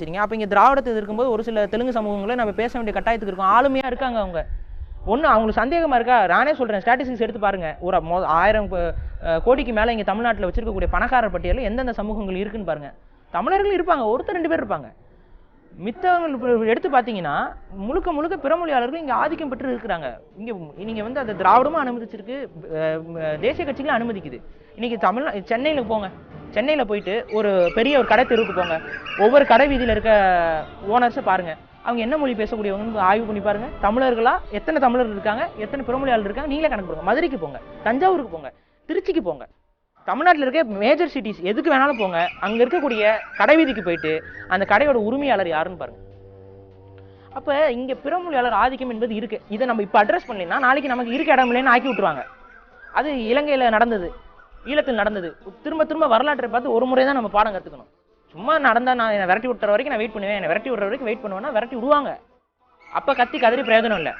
சரிங்க? அப்போ இங்கே திராவிடத்தை இருக்கும்போது ஒரு சில தெலுங்கு சமூகங்களை நம்ம பேச வேண்டிய கட்டாயத்துக்கு இருக்கோம். ஆளுமையாக இருக்காங்க அவங்க. ஒன்று அவங்களுக்கு சந்தேகமாக இருக்கா? நானே சொல்கிறேன் ஸ்டாட்டிஸ்டிக்ஸ் எடுத்து பாருங்கள் ஒரு மொ ஆயிரம் கோடிக்கு மேலே இங்கே தமிழ்நாட்டில் வச்சிருக்கக்கூடிய பணக்காரர் பட்டியலில் எந்தெந்த சமூகங்கள் இருக்குன்னு பாருங்கள் தமிழர்கள் இருப்பாங்க ஒருத்தர் ரெண்டு பேர் இருப்பாங்க. மித்தவங்கள் எடுத்து பார்த்தீங்கன்னா முழுக்க முழுக்க பிறமொழியாளர்கள் இங்கே ஆதிக்கம் பெற்று இருக்கிறாங்க. இங்கே நீங்கள் வந்து அந்த திராவிடமும் அனுமதிச்சிருக்கு தேசிய கட்சிகளும் அனுமதிக்குது. இன்றைக்கி தமிழ் சென்னையில் போங்க. சென்னையில் போயிட்டு ஒரு பெரிய ஒரு கடை தெருவுக்கு போங்க. ஒவ்வொரு கடை வீதியில் இருக்க ஓனர்ஸை பாருங்கள் அவங்க என்ன மொழி பேசக்கூடியவங்கன்னு ஆய்வு பண்ணி பாருங்க. தமிழர்களா? எத்தனை தமிழர்கள் இருக்காங்க? எத்தனை பிறமொழியாளர் இருக்காங்க? நீங்களே கணக்கு போடுங்க. மதுரைக்கு போங்க. தஞ்சாவூருக்கு போங்க. திருச்சிக்கு போங்க. தமிழ்நாட்டில் இருக்க மேஜர் சிட்டிஸ் எதுக்கு வேணாலும் போங்க. அங்கே இருக்கக்கூடிய கடை வீதிக்கு போயிட்டு அந்த கடையோட உரிமையாளர் யாருன்னு பாருங்க. அப்போ இங்கே பிறமொழியாளர் ஆதிக்கம் என்பது இருக்கு. இதை நம்ம இப்போ அட்ரஸ் பண்ணலைன்னா நாளைக்கு நமக்கு இருக்க இடம் இல்லைன்னு ஆக்கி விட்டுருவாங்க. அது இலங்கையில் நடந்தது. ஈழத்தில் நடந்தது. திரும்ப திரும்ப வரலாற்றை பார்த்து ஒரு முறை தான் நம்ம பாடம் கற்றுக்கணும் சும்மா நடந்தால் நான் என்னை விரட்டி விட்டுற வரைக்கும் நான் வெயிட் பண்ணுவேன். என்னை விரட்டி விடுற வரைக்கும் வெயிட் பண்ணுவேன்னா விரட்டி விடுவாங்க. அப்போ கத்தி கதறி பிரயோஜனம் இல்லை.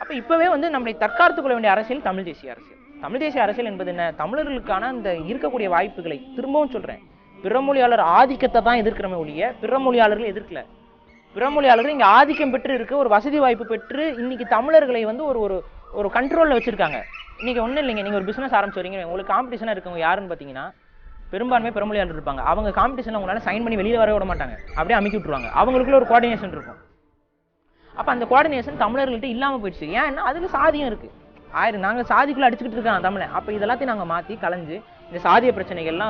அப்போ இப்பவே வந்து நம்மளை தற்காத்து கொள்ள வேண்டிய அரசியல் தமிழ் தேசிய அரசியல். தமிழ் தேசிய அரசியல் என்பது என்ன? தமிழர்களுக்கான அந்த இருக்கக்கூடிய வாய்ப்புகளை திரும்பவும் சொல்கிறேன் பிறமொழியாளர் ஆதிக்கத்தை தான் எதிர்க்கிறமே ஒழிய பிறமொழியாளர்கள் எதிர்க்கல. பிறமொழியாளர்கள் இங்கே ஆதிக்கம் பெற்று இருக்க ஒரு வசதி வாய்ப்பு பெற்று இன்னைக்கு தமிழர்களை வந்து ஒரு ஒரு ஒரு வச்சுருக்காங்க. இன்னைக்கு ஒன்றும் இல்லைங்க. நீங்கள் ஒரு பிஸ்னஸ் ஆரம்பிச்சுறீங்க உங்களுக்கு காம்படிஷனாக இருக்கவங்க யாருன்னு பார்த்தீங்கன்னா பெரும்பான்மை பெருமொழியாளர் இருப்பாங்க அவங்க காம்படிஷனில் உங்களால் சைன் பண்ணி வெளியில் வர விட மாட்டாங்க. அப்படியே அமைக்கி விட்டுருவாங்க. அவங்களுக்குள்ள ஒரு கோஆர்டினேஷன் இருக்கும். அப்போ அந்த கோஆர்டினேஷன் தமிழர்கள்ட்ட இல்லாமல் போயிடுச்சு. ஏன்னா அதுக்கு சாதியம் இருக்குது ஆயிரம் நாங்கள் சாதிக்குள்ளே அடிச்சுக்கிட்டு இருக்காங்க தமிழை. அப்போ இதெல்லாத்தையும் நாங்கள் மாற்றி கலைஞ்சு இந்த சாதிய பிரச்சனைகள்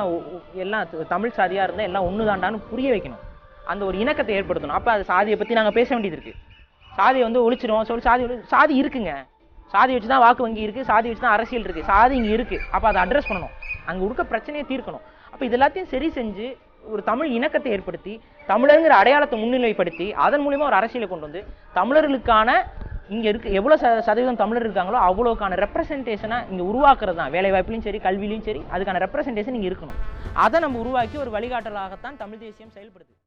எல்லாம் தமிழ் சாதியாக இருந்தால் எல்லாம் ஒண்ணுதாண்டான்னு புரிய வைக்கணும். அந்த ஒரு இணக்கத்தை ஏற்படுத்தணும். அப்போ அது சாதியை பற்றி நாங்கள் பேச வேண்டியது இருக்குது சாதியை வந்து ஒழிச்சிடுவோம் சொல்லி சாதி சாதி இருக்குங்க. சாதி வச்சு தான் வாக்கு வங்கி இருக்குது சாதி வச்சு தான் அரசியல் இருக்குது சாதி இங்கே இருக்குது அப்போ அதை அட்ரஸ் பண்ணணும். அங்கே இருக்க பிரச்சனையை தீர்க்கணும். அப்போ இது எல்லாத்தையும் சரி செஞ்சு ஒரு தமிழ் இணக்கத்தை ஏற்படுத்தி தமிழருங்கிற அடையாளத்தை முன்னிலைப்படுத்தி அதன் மூலிமா ஒரு அரசியலை கொண்டு வந்து தமிழர்களுக்கான இங்கே இருக்க எவ்வளோ ச- சதவீதம் தமிழர் இருக்காங்களோ அவ்வளோக்கான ரெப்ரசன்டேஷனை இங்கே உருவாக்குறது தான். வேலைவாய்ப்புலையும் சரி கல்விலையும் சரி அதுக்கான ரெப்ரசன்டேஷன் இங்கே இருக்கணும். அதை நம்ம உருவாக்கி ஒரு வழிகாட்டலாகத்தான் தமிழ் தேசியம் செயல்படுது.